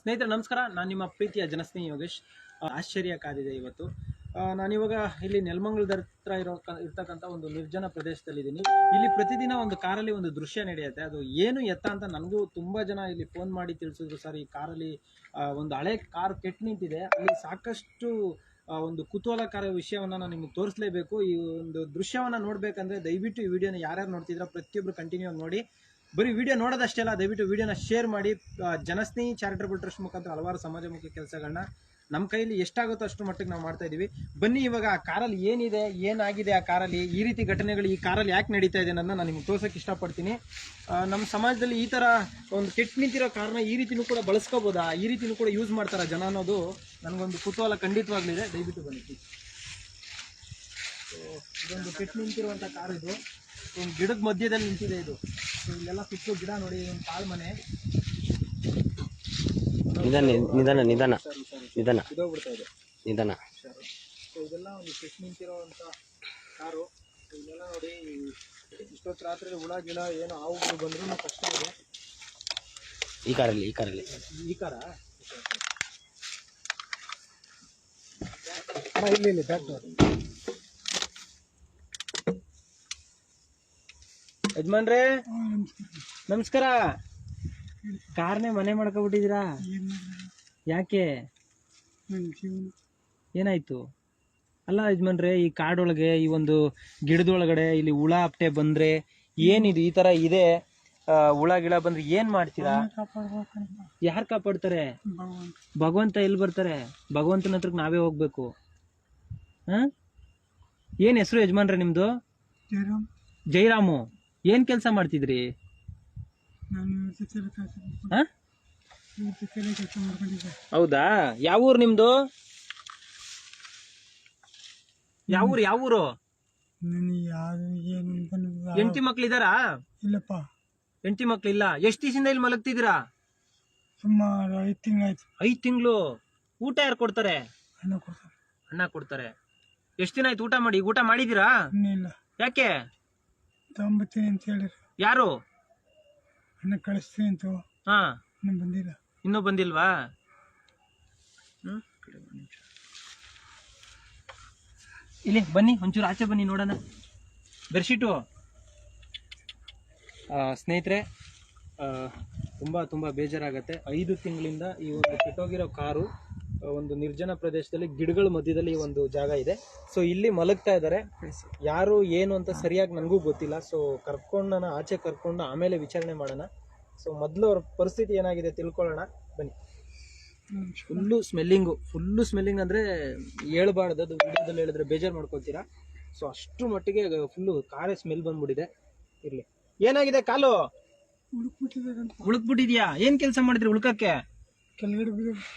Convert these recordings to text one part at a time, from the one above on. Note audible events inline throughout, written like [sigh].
ಸ್ನೇಹಿತರೆ, ನಮಸ್ಕಾರ. ನಾನು ನಿಮ್ಮ ಪ್ರೀತಿಯ ಜನಸ್ನೇಹಿ ಯೋಗೇಶ್. ಆಶ್ಚರ್ಯ ಕಾದಿದೆ ಇವತ್ತು. ನಾನಿವಾಗ ಇಲ್ಲಿ ನೆಲಮಂಗಲದ ಹತ್ರ ಇರೋ ಇರ್ತಕ್ಕಂಥ ಒಂದು ನಿರ್ಜನ ಪ್ರದೇಶದಲ್ಲಿದ್ದೀನಿ. ಇಲ್ಲಿ ಪ್ರತಿದಿನ ಒಂದು ಕಾರಲ್ಲಿ ಒಂದು ದೃಶ್ಯ ನಡೆಯುತ್ತೆ. ಅದು ಏನು ಎತ್ತ ಅಂತ ನನಗೂ ತುಂಬ ಜನ ಇಲ್ಲಿ ಫೋನ್ ಮಾಡಿ ತಿಳಿಸಿದ್ರು ಸರ್, ಈ ಕಾರಲ್ಲಿ ಒಂದು ಹಳೆ ಕಾರ್ ಕೆಟ್ಟು ನಿಂತಿದೆ. ಅಲ್ಲಿ ಸಾಕಷ್ಟು ಒಂದು ಕುತೂಹಲಕಾರಿ ವಿಷಯವನ್ನು ನಾನು ನಿಮ್ಗೆ ತೋರಿಸಲೇಬೇಕು. ಈ ಒಂದು ದೃಶ್ಯವನ್ನು ನೋಡಬೇಕಂದ್ರೆ ದಯವಿಟ್ಟು ಈ ವಿಡಿಯೋನ ಯಾರ್ಯಾರು ನೋಡ್ತಿದ್ರೆ ಪ್ರತಿಯೊಬ್ಬರು ಕಂಟಿನ್ಯೂ ನೋಡಿ. ಬರೀ ವಿಡಿಯೋ ನೋಡೋದಷ್ಟೇ ಅಲ್ಲ, ದಯವಿಟ್ಟು ವಿಡಿಯೋನ ಶೇರ್ ಮಾಡಿ. ಜನಸ್ನೇಹಿ ಚಾರಿಟಬಲ್ ಟ್ರಸ್ಟ್ ಮುಖಾಂತರ ಹಲವಾರು ಸಮಾಜಮುಖಿ ಕೆಲಸಗಳನ್ನ ನಮ್ಮ ಕೈಯಲ್ಲಿ ಎಷ್ಟಾಗುತ್ತೋ ಅಷ್ಟು ಮಟ್ಟಿಗೆ ನಾವು ಮಾಡ್ತಾ ಇದೀವಿ. ಬನ್ನಿ ಇವಾಗ ಆ ಕಾರಲ್ಲಿ ಏನಿದೆ, ಏನಾಗಿದೆ ಆ ಕಾರಲ್ಲಿ, ಈ ರೀತಿ ಘಟನೆಗಳು ಈ ಕಾರಲ್ಲಿ ಯಾಕೆ ನಡೀತಾ ಇದೆ ಅನ್ನೋದನ್ನ ನಾನು ನಿಮ್ಗೆ ತೋರ್ಸೋಕೆ ಇಷ್ಟಪಡ್ತೀನಿ. ನಮ್ಮ ಸಮಾಜದಲ್ಲಿ ಈ ಥರ ಒಂದು ಕೆಟ್ಟ ನಿಂತಿರೋ ಕಾರಣ ಈ ರೀತಿನೂ ಕೂಡ ಬಳಸ್ಕೋಬೋದಾ? ಈ ರೀತಿನೂ ಕೂಡ ಯೂಸ್ ಮಾಡ್ತಾರ ಜನ ಅನ್ನೋದು ನನಗೊಂದು ಕುತೂಹಲ ಖಂಡಿತವಾಗ್ಲಿದೆ ದಯವಿಟ್ಟು ಬನ್ನಿ. ಇದೊಂದು ಕೆಟ್ಟ ನಿಂತಿರುವಂಥ ಕಾರ್ ಇದು. ಒಂದು ಗಿಡದ ಮಧ್ಯದಲ್ಲಿ ನಿಂತಿದೆ ಇದು. ಇಲ್ಲೆಲ್ಲ ಸುತ್ತು ಗಿಡ ನೋಡಿ ಒಂದು ಕಾಳು ಮನೆ. ನಿಧಾನ ನಿಧಾನ ನಿಧಾನ ನಿಧಾನ. ಇದೋಗ್ಬಿಡ್ತಾ ಇದೆ ನಿಧಾನ. ಸೊ ಇದೆಲ್ಲ ಒಂದು ಫಿಶ್ ನಿಂತಿರೋವಂಥ ಕಾರು. ಇದೆಲ್ಲ ನೋಡಿ ಇಷ್ಟೊತ್ತು ರಾತ್ರಿ ಹುಳ ಗಿಡ ಏನು ಹಾವು ಬಂದ್ರೂ ಕಷ್ಟ ಇದೆ. ಈ ಕಾರಲ್ಲಿ ಈ ಕಾರಲ್ಲಿ. ಈ ಕಾರ? ಇಲ್ಲಿ ಇಲ್ಲಿ ಟ್ರ್ಯಾಕ್ಟರ್ ಯಜಮಾನ್ರೇ ನಮಸ್ಕಾರ. ಕಾರ್ನೇ ಮನೆ ಮಾಡ್ಕೊಬಿಟ್ಟಿದ್ದೀರಾ? ಯಾಕೆ? ಏನಾಯ್ತು? ಅಲ್ಲ ಯಜಮಾನ್ರೆ ಈ ಕಾಡೊಳಗೆ ಈ ಒಂದು ಗಿಡದೊಳಗಡೆ ಇಲ್ಲಿ ಹುಳ ಅಪ್ಟೆ ಬಂದ್ರೆ ಏನಿದು? ಈ ತರ ಇದೆ. ಹುಳ ಗಿಳ ಬಂದ್ರೆ ಏನ್ ಮಾಡ್ತೀರಾ? ಯಾರು ಕಾಪಾಡ್ತಾರೆ? ಭಗವಂತ ಎಲ್ಲಿ ಬರ್ತಾರೆ? ಭಗವಂತನ ಹತ್ರಕ್ಕೆ ನಾವೇ ಹೋಗ್ಬೇಕು. ಹ? ಏನ್ ಹೆಸರು ಯಜಮಾನ್ರೆ ನಿಮ್ದು? ಜೈರಾಮು ಏನ್ ಕೆಲಸ ಮಾಡ್ತಿದ್ರಿ? ಹ? ಹೌದಾ? ಯಾವ ಊರು ನಿಮ್ದು? ಯಾವ ಊರು ಯಾವ ಊರು? ಹೆಂಡತಿ ಮಕ್ಳಿದಾರಾ ಇಲ್ಲಪ್ಪ. ಹೆಂಡತಿ ಮಕ್ಳಿಲ್ಲ ಎಷ್ಟು ದಿವಸದಿಂದ ಇಲ್ಲಿ ಮಲಗ್ತಿದ್ದೀರಾ? ಸುಮಾರು ಐದು ತಿಂಗಳಾಯ್ತು. ಐದು ತಿಂಗಳು. ಊಟ ಯಾರು ಕೊಡ್ತಾರೆ? ಅನ್ನ ಕೊಡ್ತಾರೆ. ಅಣ್ಣ ಕೊಡ್ತಾರೆ. ಎಷ್ಟು ದಿನ ಆಯ್ತು ಊಟ ಮಾಡಿ? ಊಟ ಮಾಡಿದೀರಾ ಇಲ್ಲ. ಯಾಕೆ? ತಗೊಂಬತ್ತೀನಿ ಅಂತ ಹೇಳಿ ಯಾರು? ಅಣ್ಣ ಕಳಿಸ್ತೀನಿ ಅಂತ ಹಾ. ಇನ್ನೂ ಬಂದಿಲ್ಲ. ಇನ್ನೂ ಬಂದಿಲ್ವಾ? ಹ್ಮ್? ಇಲ್ಲಿ ಬನ್ನಿ ಒಂಚೂರು ಆಚೆ ಬನ್ನಿ ನೋಡೋಣ. ಬೆಡ್ಶೀಟು. ಸ್ನೇಹಿತರೆ ಆ, ತುಂಬಾ ತುಂಬಾ ಬೇಜಾರಾಗತ್ತೆ. ಐದು ತಿಂಗಳಿಂದ ಈ ಒಂದು ಕೆಟ್ಟೋಗಿರೋ ಕಾರು ಆ, ಒಂದು ನಿರ್ಜನ ಪ್ರದೇಶದಲ್ಲಿ ಗಿಡಗಳ ಮಧ್ಯದಲ್ಲಿ ಒಂದು ಜಾಗ ಇದೆ. ಸೊ ಇಲ್ಲಿ ಮಲಗ್ತಾ ಇದ್ದಾರೆ. ಯಾರು ಏನು ಅಂತ ಸರಿಯಾಗಿ ನನಗೂ ಗೊತ್ತಿಲ್ಲ. ಸೊ ಕರ್ಕೊಂಡು ನಾನು ಆಚೆ ಕರ್ಕೊಂಡು ಆಮೇಲೆ ವಿಚಾರಣೆ ಮಾಡೋಣ. ಸೊ ಮೊದಲು ಅವ್ರ ಪರಿಸ್ಥಿತಿ ಏನಾಗಿದೆ ತಿಳ್ಕೊಳ್ಳೋಣ. ಬನ್ನಿ. ಫುಲ್ಲು ಸ್ಮೆಲ್ಲಿಂಗು ಫುಲ್ಲು ಸ್ಮೆಲ್ಲಿಂಗ್ ಅಂದರೆ ಹೇಳ್ಬಾರ್ದು ಅದು ವಿಡಿಯೋದಲ್ಲಿ ಹೇಳಿದ್ರೆ ಬೇಜಾರು ಮಾಡ್ಕೊಳ್ತೀರಾ? ಸೊ ಅಷ್ಟು ಮಟ್ಟಿಗೆ ಫುಲ್ಲು ಕಾರೇ ಸ್ಮೆಲ್ ಬಂದ್ಬಿಟ್ಟಿದೆ. ಇರಲಿ. ಏನಾಗಿದೆ ಕಾಲು? ಹುಡುಕ್ಬಿಟ್ಟಿದ್ಯಾ ಉಳುಕ್ಬಿಟ್ಟಿದ್ಯಾ ಏನು ಕೆಲಸ ಮಾಡಿದ್ರಿ ಉಳ್ಕಕ್ಕೆ?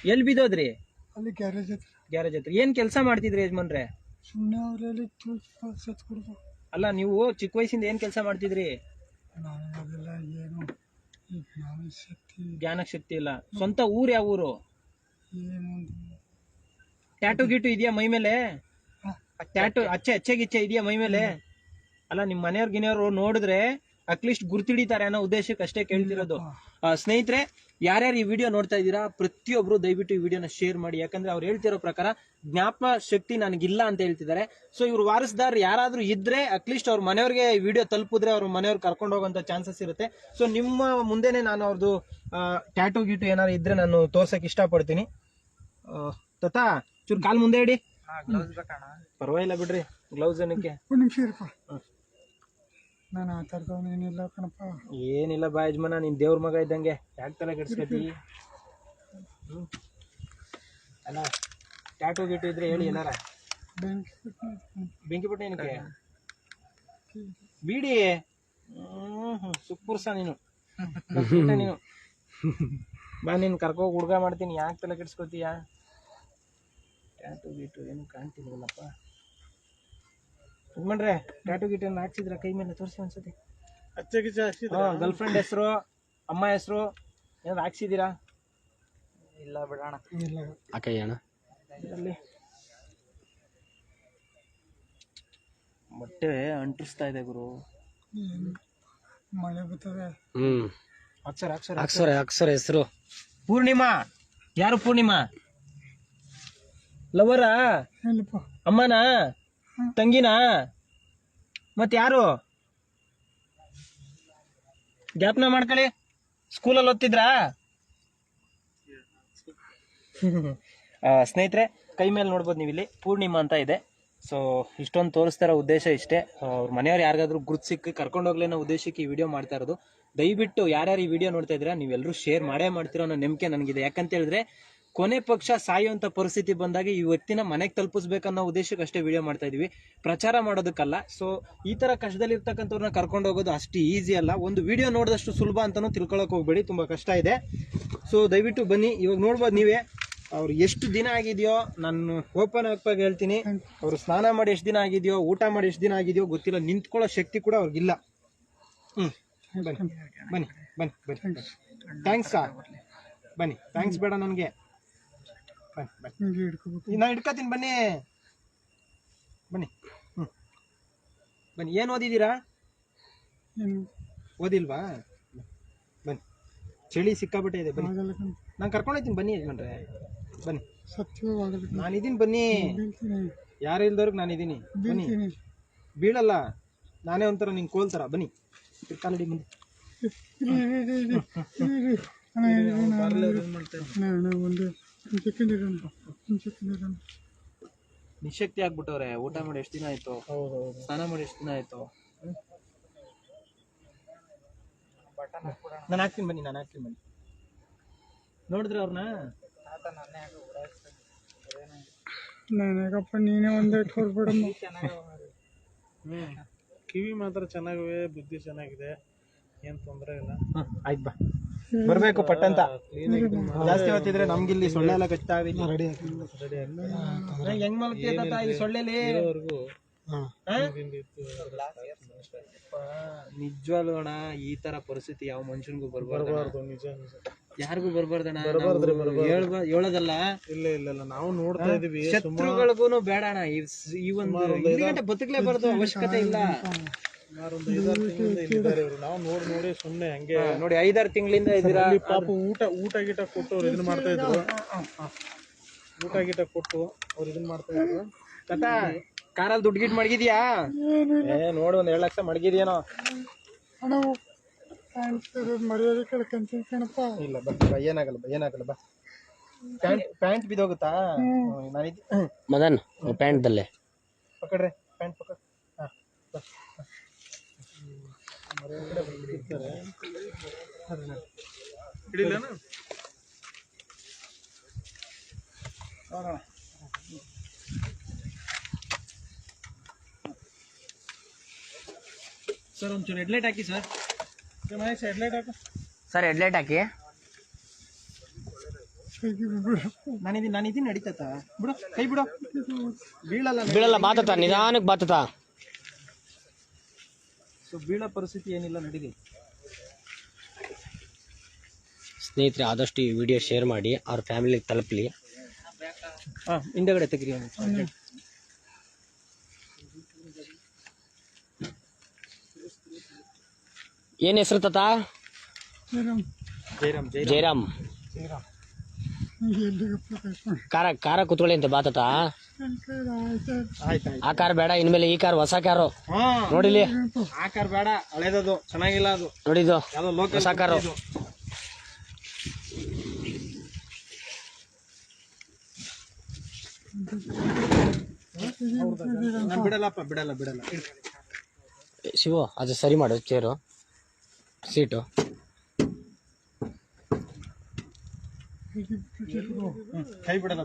ಎಲ್ಲಿ ಬಿದ್ದೋದ್ರಿ? ಅಲ್ಲಿ ಗ್ಯಾರೇಜ್ ಹತ್ರ. ಗ್ಯಾರೇಜ್ ಹತ್ರ. ಏನು ಕೆಲಸ ಮಾಡ್ತಿದ್ರಿ ಯಜಮಾನ್ರೆ? ಸುಮ್ಮನೆ ಅವರಲ್ಲಿ ಸತ್ ಕೊಡ್ದು. ಅಲ್ಲ ನೀವು ಚಿಕ್ಕ ವಯಸ್ಸಿಂದ ಏನು ಕೆಲಸ ಮಾಡ್ತಿದ್ರಿ? ನಾನು ಅದೆಲ್ಲ ಏನು ಈ ಜ್ಞಾನ ಶಕ್ತಿ ಜ್ಞಾನಕ್ಕೆ ಶಕ್ತಿ ಇಲ್ಲ. ಸ್ವಂತ ಊರ್ ಯಾವ ಊರು? ಏನು ಒಂದು ಟ್ಯಾಟು ಗೀಟು ಇದೆಯಾ ಮೈ ಮೇಲೆ. ಟ್ಯಾಟು ಅಚ್ಚೆ ಅಚ್ಚೆ ಗಿಚ್ಚೆ ಇದೆಯಾ ಮೈ ಮೇಲೆ? ಅಲ್ಲ ನಿಮ್ಮ ಮನೆಯವ್ರ ಗಿನೆಯವರು ನೋಡಿದ್ರೆ ಅಟ್ಲೀಸ್ಟ್ ಗುರ್ತಿಡಿತಾರೆ ಅನ್ನೋ ಉದ್ದೇಶಕ್ಕೆ ಅಷ್ಟೇ ಕೇಳ್ತಿರೋದು ಆ, ಸ್ನೇಹಿತರೆ ಯಾರ್ಯಾರು ಈ ವಿಡಿಯೋ ನೋಡ್ತಾ ಇದ್ದೀರಾ ಪ್ರತಿಯೊಬ್ರು ದಯವಿಟ್ಟು ಈ ವಿಡಿಯೋನ ಶೇರ್ ಮಾಡಿ. ಯಾಕಂದ್ರೆ ಅವ್ರು ಹೇಳ್ತಿರೋ ಪ್ರಕಾರ ಜ್ಞಾಪ ಶಕ್ತಿ ನನಗಿಲ್ಲ ಅಂತ ಹೇಳ್ತಿದ್ದಾರೆ. ಸೊ ಇವ್ರು ವಾರಸ್ದಾರ್ ಯಾರಾದ್ರೂ ಇದ್ರೆ ಅಟ್ಲೀಸ್ಟ್ ಅವ್ರ ಮನೆಯವ್ರಿಗೆ ಈ ವಿಡಿಯೋ ತಲುಪಿದ್ರೆ ಅವ್ರ ಮನೆಯವ್ರು ಕರ್ಕೊಂಡು ಹೋಗುವಂತ ಚಾನ್ಸಸ್ ಇರುತ್ತೆ. ಸೊ ನಿಮ್ಮ ಮುಂದೆನೆ ನಾನು ಅವ್ರದ್ದು ಟ್ಯಾಟೂ ಗೀಟು ಏನಾದ್ರು ಇದ್ರೆ ನಾನು ತೋರ್ಸಕ್ ಇಷ್ಟಪಡ್ತೀನಿ. ಪಡ್ತೀನಿ ತತಾ ಚೂರು ಕಾಲ್ ಮುಂದೆ ಇಡಿ. ಪರವಾಗಿಲ್ಲ ಬಿಡ್ರಿ ಗ್ಲೌಸ್ ಏನಕ್ಕೆ ಒಂದು ನಿಮಿಷ ಇರಪ್ಪ ಹ್ಮ್. ನಾನು ಆ ಏನಿಲ್ಲ ಕಣಪ್ಪ. ಏನಿಲ್ಲ ಬಾ ಯಜಮಾನ, ನೀನು ದೇವ್ರ ಮಗ ಇದ್ದಂಗೆ. ಯಾಕೆ ತಲೆ ಕೆಡ್ಸ್ಕತಿ. ಅಲ್ಲ ಟ್ಯಾಟೂ ಗೀಟು ಇದ್ರೆ ಹೇಳಿ ಏನಾರ? ಬೆಂಕಿ ಬೆಂಕಿ ಬಿಟ್ಟು ಏನಕ್ಕೆ ಬಿಡಿ ಸುಪ್ಪುರ್ಸ ನೀನು. ನೀನು. ಬಾ, ನೀನ್ ಕರ್ಕೋ ಹುಡುಗ ಮಾಡ್ತೀನಿ. ಯಾಕೆ ತಲೆ ಕೆಡ್ಸ್ಕೊತೀಯ? ಟ್ಯಾಟು ಗೀಟು ಏನು ಕಾಣ್ತಿಲ್ವಲ್ಲಪ್ಪ. ಯಜಮಾನ್ರೆ ಟ್ಯಾಟು ಗೀಟು ಏನು ಹಾಕ್ಸಿದ್ರ? ಕೈ ಮೇಲೆ ತೋರಿಸಿ ಒಂದ್ಸತಿ. ಗರ್ಲ್ ಫ್ರೆಂಡ್ ಹೆಸರು ಅಮ್ಮ ಹೆಸರು ಏನಾದ್ರು ಹಾಕ್ಸಿದ್ದೀರಾ? ಇಲ್ಲ ಬಿಡೋಣ. ಇಲ್ಲ. ಅಕ್ಕ ಅಣ್ಣ. ಅಲ್ಲಿ ಮೊಟ್ಟೆ ಅಂಟಿಸ್ತಾ ಇದೆ ಗುರು. ಮಳೆ ಬರ್ತದೆ ಹ್ಮ್. ಅಕ್ಷರ ಅಕ್ಷರ ಅಕ್ಷರ ಅಕ್ಷರ. ಹೆಸರು. ಪೂರ್ಣಿಮಾ ಯಾರು ಪೂರ್ಣಿಮಾ? ಲವರಾ? ಅಮ್ಮನಾ? ತಂಗಿನಾ? ಮತ್ತೆ ಯಾರು? ಜ್ಞಾಪನ ಮಾಡ್ಕೊಳ್ಳಿ. ಸ್ಕೂಲಲ್ಲಿ ಓದ್ತಿದ್ರಾ? ಸ್ನೇಹಿತರೆ, ಕೈ ಮೇಲೆ ನೋಡ್ಬೋದು ನೀವು ಇಲ್ಲಿ ಪೂರ್ಣಿಮಾ ಅಂತ ಇದೆ. ಸೊ ಇಷ್ಟೊಂದು ತೋರಿಸ್ತಾ ಇರೋ ಉದ್ದೇಶ ಇಷ್ಟೇ. ಅವ್ರ ಮನೆಯವ್ರು ಯಾರಿಗಾದ್ರೂ ಗುರುತು ಸಿಕ್ಕಿ ಕರ್ಕೊಂಡು ಹೋಗ್ಲಿ ಅನ್ನೋ ಉದ್ದೇಶಕ್ಕೆ ಈ ವಿಡಿಯೋ ಮಾಡ್ತಾ ಇರೋದು. ದಯವಿಟ್ಟು ಯಾರ್ಯಾರು ಈ ವಿಡಿಯೋ ನೋಡ್ತಾ ಇದ್ದೀರಾ ನೀವೆಲ್ಲರೂ ಶೇರ್ ಮಾಡೇ ಮಾಡ್ತಿರೋ ಅನ್ನೋ ನಂಬಿಕೆ ನನಗಿದೆ. ಯಾಕಂತ ಹೇಳಿದ್ರೆ ಕೊನೆ ಪಕ್ಷ ಸಾಯುವಂತ ಪರಿಸ್ಥಿತಿ ಬಂದಾಗ ಈ ವ್ಯಕ್ತಿನ ಮನೆಗೆ ತಲುಪಿಸ್ಬೇಕನ್ನೋ ಉದ್ದೇಶಕ್ಕೆ ಅಷ್ಟೇ ವಿಡಿಯೋ ಮಾಡ್ತಾ ಇದೀವಿ. ಪ್ರಚಾರ ಮಾಡೋದಕ್ಕಲ್ಲ. ಸೊ ಈ ತರ ಕಷ್ಟದಲ್ಲಿ ಇರ್ತಕ್ಕಂಥವ್ರನ್ನ ಕರ್ಕೊಂಡು ಹೋಗೋದು ಅಷ್ಟು ಈಸಿ ಅಲ್ಲ. ಒಂದು ವಿಡಿಯೋ ನೋಡಿದಷ್ಟು ಸುಲಭ ಅಂತಾನು ತಿಳ್ಕೊಳಕ್ ಹೋಗ್ಬೇಡಿ, ತುಂಬಾ ಕಷ್ಟ ಇದೆ. ಸೊ ದಯವಿಟ್ಟು ಬನ್ನಿ. ಇವಾಗ ನೋಡ್ಬೋದು ನೀವೇ. ಅವ್ರು ಎಷ್ಟು ದಿನ ಆಗಿದೆಯೋ, ನಾನು ಓಪನ್ ಆಗಿ ಹೇಳ್ತೀನಿ. ಅವ್ರು ಸ್ನಾನ ಮಾಡಿ ಎಷ್ಟು ದಿನ ಆಗಿದೆಯೋ, ಊಟ ಮಾಡಿ ಎಷ್ಟು ದಿನ ಆಗಿದೆಯೋ, ಗೊತ್ತಿಲ್ಲ. ನಿಂತ್ಕೊಳ್ಳೋ ಶಕ್ತಿ ಕೂಡ ಅವ್ರಿಗಿಲ್ಲ ಹ್ಞೂ ಬನ್ನಿ. ಬನ್ನಿ ಬನ್ನಿ ಬನ್ನಿ. ಥ್ಯಾಂಕ್ಸ್ ಬನ್ನಿ. ಥ್ಯಾಂಕ್ಸ್ ಬೇಡ ನನಗೆ ಬನ್ನಿ ಬನ್ನಿ ಹಿಂಗೆ ಹಿಡ್ಕೋಬೇಕು ನಾ ಹಿಡ್ಕೋತೀನಿ ಬನ್ನಿ ಬನ್ನಿ ಹ್ಞೂ ಬನ್ನಿ ಏನು ಓದಿದ್ದೀರಾ ಓದಿಲ್ವಾ ಬನ್ನಿ ಚಳಿ ಸಿಕ್ಕಾಬಿಟ್ಟೆ ಇದೆ ಬನ್ನಿ ನಾನು ಕರ್ಕೊಂಡೋಗ್ತೀನಿ ಬನ್ನಿ ಯಜಮಾನ್ರೆ ಬನ್ನಿ ನಾನಿದ್ದೀನಿ ಬನ್ನಿ ಯಾರು ಇಲ್ದವ್ರಿಗೆ ನಾನಿದ್ದೀನಿ ಬನ್ನಿ ಬೀಳಲ್ಲ ನಾನೇ ಒಂಥರ ನಿಂಗೆ ಕೋಲ್ತಾರ ಬನ್ನಿ ಕಾಲಡಿ ಬನ್ನಿ ನಾನು ಒಂದು ಇರೋಣ ಇರೋಣ ನಿಶಕ್ತಿ ಆಗ್ಬಿಟ್ಟವ್ರೆ ಊಟ ಮಾಡಿ ಎಷ್ಟು ದಿನ ಆಯ್ತು? ಸ್ನಾನ ಮಾಡಿ ಎಷ್ಟು ದಿನ ಆಯ್ತು? ನಾನು ಹಾಕ್ತೀನಿ ಬನ್ನಿ ನಾನು ಹಾಕ್ತೀನಿ ಬನ್ನಿ. ನೋಡಿದ್ರೆ ಅವ್ರನ್ನ ನನಗಪ್ಪ ನೀನೇ ಒಂದೇ ಕೊಡ್ಬೇಡಮ್ಮ ಕಿವಿ ಮಾತ್ರ ಚೆನ್ನಾಗಿವೆ ಬುದ್ಧಿ ಚೆನ್ನಾಗಿದೆ. ಏನು ತೊಂದರೆ ಇಲ್ಲ. ಆಯ್ತು ಬಾ. ಬರ್ಬೇಕು ಪಟ್ಟಂತ. ಜಾಸ್ತಿ ಹೊತ್ತಿದ್ರೆ ನಮ್ಗಿಲ್ಲಿ ಸೊಳ್ಳೆ ಎಲ್ಲ ಕಚ್ತಾವೆ ರೆಡಿ ಹೆಂಗ್ ಮಲ್ತೀಯ ತಾತ? ಈ ಸೊಳ್ಳೆಲಿ? ಹಾ? ನಿಜವಾಗ್ಲೂ ಅಣ್ಣ ಈ ತರ ಪರಿಸ್ಥಿತಿ ಯಾವ ಮನುಷ್ಯನ್ಗೂ ಬರ್ಬಾರ್ದು ನಿಜ ಯಾರಿಗೂ ಬರ್ಬಾರ್ದಣ್ಣ? ನಾವು ಹೇಳೋದಲ್ಲ? ಇಲ್ಲ ಇಲ್ಲ ಇಲ್ಲ. ನಾವು ನೋಡ್ತಾ ಇದೀವಿ ಶತ್ರುಗಳಿಗೂ ಬೇಡ ಅಣ್ಣ. ಈ ಒಂದು ಗಂಟೆ ಬದುಕಲೇಬಾರ್ದು ಅವಶ್ಯಕತೆ ಇಲ್ಲ. ಸುಮಾರು ಒಂದು ಐದಾರು ತಿಂಗಳಿಂದ ಇಲ್ಲಿದ್ದಾರೆ ಇವರು. ನಾವು ನೋಡಿ ನೋಡಿ ಸುಮ್ಮನೆ ಹಂಗೆ ನೋಡಿ ಐದಾರು ತಿಂಗಳಿಂದ ಇದ್ದೀರಾ? ಅಲ್ಲಿ ಪಾಪ ಊಟ ಊಟ ಗೀಟ ಕೊಟ್ಟು ಅವ್ರು ಇದನ್ನ ಮಾಡ್ತಾ ಇದ್ರು. ಊಟ ಗೀಟ ಕೊಟ್ಟು ಅವ್ರು ಇದನ್ನ ಮಾಡ್ತಾ ಇದ್ರು. ತಾತ ಕಾರಲ್ಲಿ ದುಡ್ಡು ಗೀಟ್ ಮಡಗಿದ್ಯಾ? ಏ ನೋಡು ಒಂದ್ ಎರಡು ಲಕ್ಷ ಮಡಗಿದ್ಯೇನೋ. ಅಣ್ಣ ಮರ್ಯಾದೆ ಕಳ್ಕೊಂತೀನಿ ಕಣಪ್ಪ. ಇಲ್ಲ ಬಾ ಬಾ, ಏನಾಗಲ್ಲ ಬಾ ಏನಾಗಲ್ಲ ಬಾ. ಪ್ಯಾಂಟ್ ಪ್ಯಾಂಟ್ ಬಿದ್ದೋಗುತ್ತಾ ನಾನಿದ್ ಮದನ್ ಪ್ಯಾಂಟ್ದಲ್ಲೇ. ಪಕಡ್ರೆ ಪ್ಯಾಂಟ್ ಪಕಡ್ ಹಾಂ ಸರ್ ಒಂಚೂರು ಹೆಡ್ಲೈಟ್ ಹಾಕಿ ಸರ್. ಮಹೇಶ್ ಹೆಡ್ಲೈಟ್ ಹಾಕು. ಸರ್ ಹೆಡ್ಲೈಟ್ ಹಾಕಿ. ನಾನಿದ್ದೀನಿ ನಾನಿದ್ದೀನಿ ನಡೀತಾ ಬಿಡು ಕೈ ಬಿಡು. ಬೀಳಲ್ಲ ಬೀಳಲ್ಲ ಬಾತತ ನಿಧಾನಕ್ಕೆ ಬಾತತ. ಸೊ ಬೀಳೋ ಪರಿಸ್ಥಿತಿ ಏನಿಲ್ಲ ನಡೀಲಿ. ಸ್ನೇಹಿತರೆ ಆದಷ್ಟು ಈ ವಿಡಿಯೋ ಶೇರ್ ಮಾಡಿ ಅವ್ರ ಫ್ಯಾಮಿಲಿಗೆ ತಲುಪಲಿ. ಹಾಂ ಹಿಂದೆಗಡೆ ತೆಗ್ರಿ ಏನು ಏನ್ ಹೆಸರು ತಾತ? ಜಯರಾಮ್. ಜೈರಾಮ್ ಜೈ ಜಯರಾಮ್ ಎಲ್ಲಿಗಪ್ಪ ಕರ್ಕೊಂಡು ಕಾರ ಕಾರ ಕುತ್ಕೊಳ್ಳಿ ಅಂತ ಬಾತತ ಆಯ್ತು ಆ ಕಾರ್ ಬೇಡ ಇನ್ಮೇಲೆ ಈ ಕಾರ್ ಹೊಸ ಕಾರು. ನೋಡಿಲಿ? ಆ ಕಾರ್ ಬೇಡ ಹಳೇದದು ಚೆನ್ನಾಗಿಲ್ಲ ಅದು. ಲೋಕಲ್ ಹೊಸ ಕಾರು. ಬಿಡಲ್ಲಪ್ಪ ಬಿಡಲ್ಲ ಬಿಡಲ್ಲ. ಶಿವು ಅದು ಸರಿ ಮಾಡು ಚೇರು. ಸೀಟು. ಕೈ ಬಿಡಲ್ಲ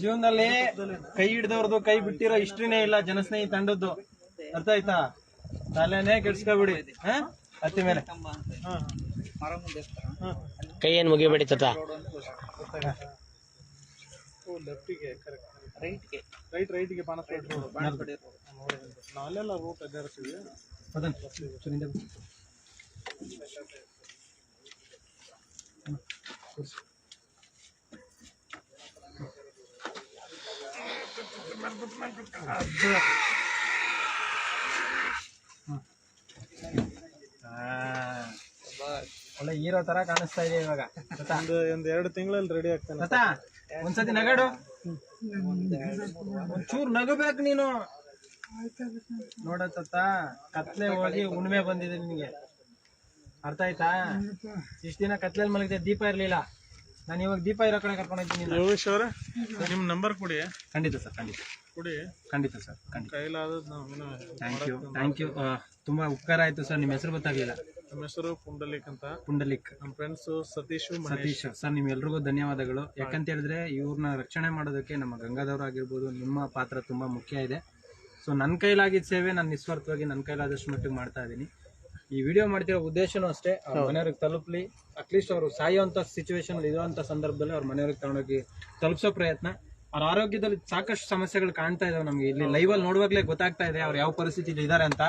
ಜೀವನದಲ್ಲಿ ಕೈ ಹಿಡ್ದವ್ರದ್ದು ಕೈ ಬಿಟ್ಟಿರೋ ಹಿಸ್ಟ್ರಿನೇ ಇಲ್ಲ ಜನಸ್ನೇಹಿ ತಂಡದ್ದು. ಅರ್ಥ ಆಯ್ತಾ? ತಲೆನೇ ಕೆಡ್ಸ್ಕೊಬಿಡಿ. ಹಾ? ಹತ್ತಿ ಮೇಲೆ. ಕೈ ಏನು ಮುಗಿಬೇಡಿ ತಾತ? ಲೆಫ್ಟಿಗೆ ಕರೆಕ್ಟ್ ರೈಟ್ಗೆ. ರೈಟ್ ರೈಟ್ಗೆ ಬಾಣಸ್ಪೇಟೆ ರೋಡ್ ನಾವೆಲ್ಲ ರೂಟ್ ಅಡ್ಡಾಡ್ತೀವಿ ಮದನ್ ಚೂರಿಂದ ಬಾ. ಒಳ್ಳೆ ಹೀರೋ ತರ ಕಾಣಿಸ್ತಾ ಇದೆ ಇವಾಗ. ಒಂದು ಒಂದ್ ಎರಡು ತಿಂಗಳಲ್ಲಿ ರೆಡಿ ಆಗ್ತಾನೆ. ತಾತ ಒಂದ್ಸತಿ ನಗಾಡು. ಒಂಚೂರ್ ನಗಬೇಕು ನೀನು. ನೋಡ ತಾತ ಕತ್ಲೆ ಹೋಗಿ ಉಣ್ಮೆ ಬಂದಿದೆ ನಿನಗೆ. ಅರ್ಥ ಆಯ್ತಾ? ಇಷ್ಟ ದಿನ ಕತ್ಲಲ್ಲಿ ಮಲಗಿದೆ ದೀಪ ಇರ್ಲಿಲ್ಲ. ನಾನು ಇವಾಗ ದೀಪ ಇರೋ ಕಡೆ ಕರ್ಕೊಂಡು ಹೋಗ್ತೀನಿ. ಯೋಗೇಶ್ ಅವ್ರೆ ನಿಮ್ ನಂಬರ್ ಕೊಡಿ. ಖಂಡಿತ ಸರ್ ಖಂಡಿತ. ಕೊಡಿ. ಖಂಡಿತ ಸರ್ ಖಂಡಿತ. ಕೈಲಾದದ್ ನಾವು ಥ್ಯಾಂಕ್ ಯು ಥ್ಯಾಂಕ್ ಯು ತುಂಬಾ ಉಪಕಾರ ಆಯ್ತು ಸರ್ ನಿಮ್ಮ ಹೆಸರು ಗೊತ್ತಾಗ್ಲಿಲ್ಲ. ನಮ್ಮ ಹೆಸರು ಪುಂಡಲಿಕ್ ಅಂತ. ಪುಂಡಲಿಕ್. ನಮ್ಮ ಫ್ರೆಂಡ್ಸ್ ಸತೀಶು ಸತೀಶ್ ಸರ್ ನಿಮ್ಗೆಲ್ರಿಗೂ ಧನ್ಯವಾದಗಳು. ಯಾಕಂತ ಹೇಳಿದ್ರೆ ಇವ್ರನ್ನ ರಕ್ಷಣೆ ಮಾಡೋದಕ್ಕೆ ನಮ್ಮ ಗಂಗಾಧವ್ರು ಆಗಿರ್ಬೋದು ನಿಮ್ಮ ಪಾತ್ರ ತುಂಬಾ ಮುಖ್ಯ ಇದೆ. ಸೊ ನನ್ನ ಕೈಲಾಗಿದ್ದ ಸೇವೆ ನಾನು ನಿಸ್ವಾರ್ಥವಾಗಿ ನನ್ನ ಕೈಲಾದಷ್ಟು ಮಟ್ಟಿಗೆ ಮಾಡ್ತಾ ಇದ್ದೀನಿ ಈ ವಿಡಿಯೋ ಮಾಡ್ತಿರೋ ಉದ್ದೇಶನೂ ಅಷ್ಟೇ ಅವ್ರ ಮನೆಯವ್ರಿಗೆ ತಲುಪಲಿ ಅಟ್ಲೀಸ್ಟ್ ಅವರು ಸಾಯುವಂತ ಸಿಚುವೇಶನ್ ಇರುವಂತ ಸಂದರ್ಭದಲ್ಲಿ ಅವ್ರ ಮನೆಯವ್ರಿಗೆ ತಗೊಂಡೋಗಿ ತಲುಪಿಸೋ ಪ್ರಯತ್ನ. ಅವ್ರ ಆರೋಗ್ಯದಲ್ಲಿ ಸಾಕಷ್ಟು ಸಮಸ್ಯೆಗಳು ಕಾಣ್ತಾ ಇದಾವೆ ನಮ್ಗೆ. ಇಲ್ಲಿ ಲೈವ್ ಅಲ್ಲಿ ನೋಡುವಾಗ್ಲೇ ಗೊತ್ತಾಗ್ತಾ ಇದೆ ಅವ್ರು ಯಾವ ಪರಿಸ್ಥಿತಿಲಿ ಇದ್ದಾರೆ ಅಂತ.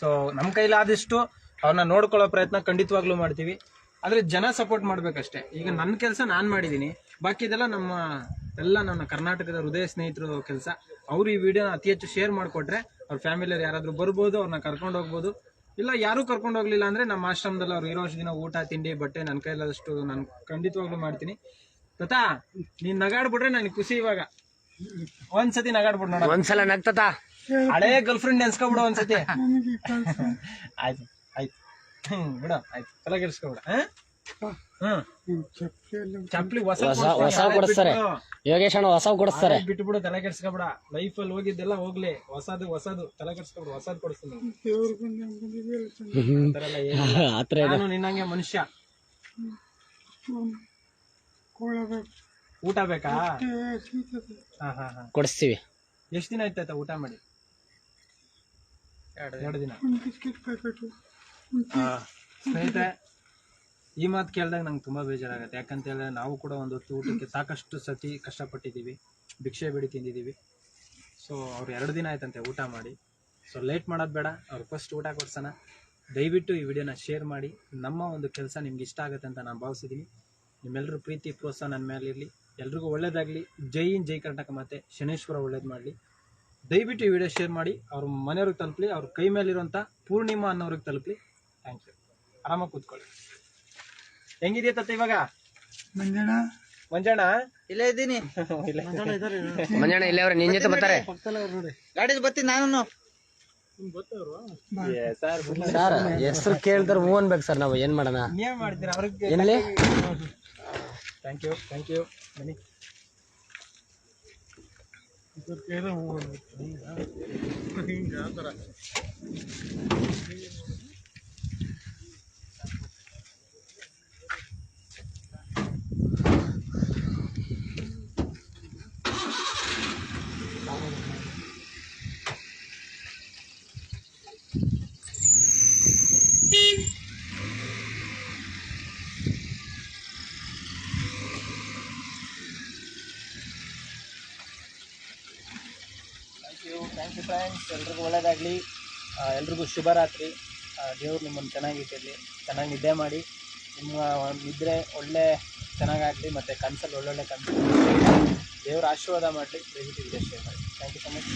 ಸೊ ನಮ್ಮ ಕೈಲಾದಷ್ಟು ಅವ್ರನ್ನ ನೋಡ್ಕೊಳ್ಳೋ ಪ್ರಯತ್ನ ಖಂಡಿತವಾಗ್ಲೂ ಮಾಡ್ತೀವಿ. ಆದ್ರೆ ಜನ ಸಪೋರ್ಟ್ ಮಾಡ್ಬೇಕಷ್ಟೇ. ಈಗ ನನ್ನ ಕೆಲಸ ನಾನ್ ಮಾಡಿದೀನಿ. ಬಾಕಿದೆಲ್ಲ ನಮ್ಮ ಎಲ್ಲ ನನ್ನ ಕರ್ನಾಟಕದ ಹೃದಯ ಸ್ನೇಹಿತರು ಕೆಲಸ. ಅವ್ರು ಈ ವಿಡಿಯೋನ ಅತಿ ಹೆಚ್ಚು ಶೇರ್ ಮಾಡಿಕೊಟ್ರೆ ಅವ್ರ ಫ್ಯಾಮಿಲಿಯವ್ರು ಯಾರಾದ್ರೂ ಬರ್ಬೋದು ಅವ್ರನ್ನ ಕರ್ಕೊಂಡು ಹೋಗ್ಬೋದು. ಇಲ್ಲ ಯಾರೂ ಕರ್ಕೊಂಡು ಹೋಗ್ಲಿಲ್ಲ ಅಂದ್ರೆ ನಮ್ಮ ಆಶ್ರಮದಲ್ಲಿ ಅವ್ರು ಇರೋ ದಿನ ಊಟ ತಿಂಡಿ ಬಟ್ಟೆ ನನ್ನ ಕೈಲಾದಷ್ಟು ನಾನು ಖಂಡಿತವಾಗ್ಲೂ ಮಾಡ್ತೀನಿ. ತತಾ ನೀನ್ ನಗಾಡ್ಬಿಟ್ರೆ ನನಗೆ ಖುಷಿ ಇವಾಗ. ಒಂದ್ಸತಿ ನಗಾಡ್ಬಿಡ್ ನೋಡ ಒಂದ್ಸಲ ನಗ್ತತ ಹಳೇ ಗರ್ಲ್ ಫ್ರೆಂಡ್ ನೆನ್ಸ್ಕೊಬಿಡು ಒಂದ್ಸತಿ. ಆಯ್ತು ಆಯ್ತು. ಹ್ಮ್ ಬಿಡ ಆಯ್ತು. ಎಲ್ಲ ಕೆಲ್ಸ್ಕೊಬಿಡ ಹ್ಮ್ ನಿಮ್ ಚಪ್ಪಲಿ ಚಪ್ಲಿ ಹೊಸ ಹೊಸ ಹೊಸ ಕೊಡಿಸ್ತಾರೆ. ಯೋಗೇಶ್ ಅಣ್ಣ ಹೊಸ ಕೊಡಿಸ್ತಾರೆ. ಬಿಟ್ಬಿಡು ತಲೆ ಕೆಡ್ಸ್ಕೊಬಿಡ. ಲೈಫ್ ಅಲ್ಲಿ ಹೋಗಿದ್ದೆಲ್ಲ ಹೋಗ್ಲಿ. ಹೊಸದು ಹೊಸದು. ತಲೆ ಕೆಡ್ಸ್ಕೊಬಿಡು ಹೊಸದ್ ಕೊಡಿಸ್ತೀನಿ [laughs] ನಾನು. ನಿನ್ನಂಗೆ ಮನುಷ್ಯ. ಊಟ ಬೇಕಾ? ಕೊಡಿಸ್ತೀವಿ. ಎಷ್ಟ್ ದಿನ ಆಯ್ತಾಯ್ತಾ ಊಟ ಮಾಡಿ? ಎರಡು ದಿನ. ಸ್ನೇಹಿತರೆ ಈ ಮಾತು ಕೇಳಿದಾಗ ನಂಗೆ ತುಂಬ ಬೇಜಾರಾಗುತ್ತೆ. ಯಾಕಂತ ಹೇಳಿದ್ರೆ ನಾವು ಕೂಡ ಒಂದು ಹೊತ್ತು ಊಟಕ್ಕೆ ಸಾಕಷ್ಟು ಸತಿ ಕಷ್ಟಪಟ್ಟಿದ್ದೀವಿ. ಭಿಕ್ಷೆ ಬೇಡಿ ತಿಂದಿದ್ದೀವಿ. ಸೊ ಅವ್ರು ಎರಡು ದಿನ ಆಯ್ತಂತೆ ಊಟ ಮಾಡಿ. ಸೊ ಲೇಟ್ ಮಾಡೋದು ಬೇಡ. ಅವ್ರು ಫಸ್ಟ್ ಊಟ ಕೊಡ್ಸೋಣ. ದಯವಿಟ್ಟು ಈ ವಿಡಿಯೋನ ಶೇರ್ ಮಾಡಿ. ನಮ್ಮ ಒಂದು ಕೆಲಸ ನಿಮ್ಗೆ ಇಷ್ಟ ಆಗುತ್ತೆ ಅಂತ ನಾನು ಭಾವಿಸಿದ್ದೀನಿ ನಿಮ್ಮೆಲ್ಲರೂ ಪ್ರೀತಿ, ಪ್ರೋತ್ಸಾಹ ನನ್ನ ಮೇಲೆ ಇರಲಿ. ಎಲ್ರಿಗೂ ಒಳ್ಳೇದಾಗಲಿ. ಜೈ ಇನ್ ಜೈ ಕರ್ನಾಟಕ ಮತ್ತೆ ಶನೇಶ್ವರ ಒಳ್ಳೇದು ಮಾಡಲಿ. ದಯವಿಟ್ಟು ಈ ವಿಡಿಯೋ ಶೇರ್ ಮಾಡಿ. ಅವ್ರ ಮನೆಯವ್ರಿಗೆ ತಲುಪಲಿ. ಅವ್ರ ಕೈ ಮೇಲಿರುವಂಥ ಪೂರ್ಣಿಮಾ ಅನ್ನೋರಿಗೆ ತಲುಪಲಿ. ಥ್ಯಾಂಕ್ ಯು ಆರಾಮಾಗಿ ಕೂತ್ಕೊಳ್ಳಿ. ಹೆಂಗಿದೆಯಾ ತತ್ತ ಇವಾಗ? ಮಂಜಣ್ಣ. ಮಂಜಣ್ಣ? ಇಲ್ಲೇ ಇದ್ದೀನಿ. [laughs] ಮಂಜಣ್ಣ ಇಲ್ಲೇ ಅವ್ರೆ ನಿನ್ ಜೊತೆ ಬರ್ತಾರೆ. ಗಾಡಿ ಬರ್ತೀನಿ ನಾನು ಸರ್ ಸರ್ ಹೆಸರು ಕೇಳಿದ್ರೆ ಹೂ ಅನ್ಬೇಕು ಸರ್ ನಾವು. ಏನ್ ಮಾಡೋಣ? ಏನ್ ಮಾಡ್ತೀರಾ? ಅವ್ರಿಗೆ ಎಲ್ಲಿ? ಥ್ಯಾಂಕ್ ಯು ಥ್ಯಾಂಕ್ ಯು ಬನ್ನಿ. ಹಿಂಗ ಆ ಥರ. ಥ್ಯಾಂಕ್ ಯು ಫ್ರೆಂಡ್ಸ್ ಎಲ್ರಿಗೂ ಒಳ್ಳೆಯದಾಗಲಿ ಎಲ್ರಿಗೂ ಶುಭರಾತ್ರಿ. ದೇವ್ರು ನಿಮ್ಮನ್ನು ಚೆನ್ನಾಗಿಟ್ಟಿರಲಿ ಚೆನ್ನಾಗಿ ನಿದ್ದೆ ಮಾಡಿ. ನಿಮ್ಮ ನಿದ್ರೆ ಒಳ್ಳೆ ಚೆನ್ನಾಗಾಗಲಿ, ಮತ್ತು ಕನಸಲ್ಲಿ ಒಳ್ಳೊಳ್ಳೆ ಕನಸು. ದೇವ್ರ ಆಶೀರ್ವಾದ ಮಾಡಲಿ. ದಯವಿಟ್ಟು ಶೇರ್ ಮಾಡಿ. Thank you so much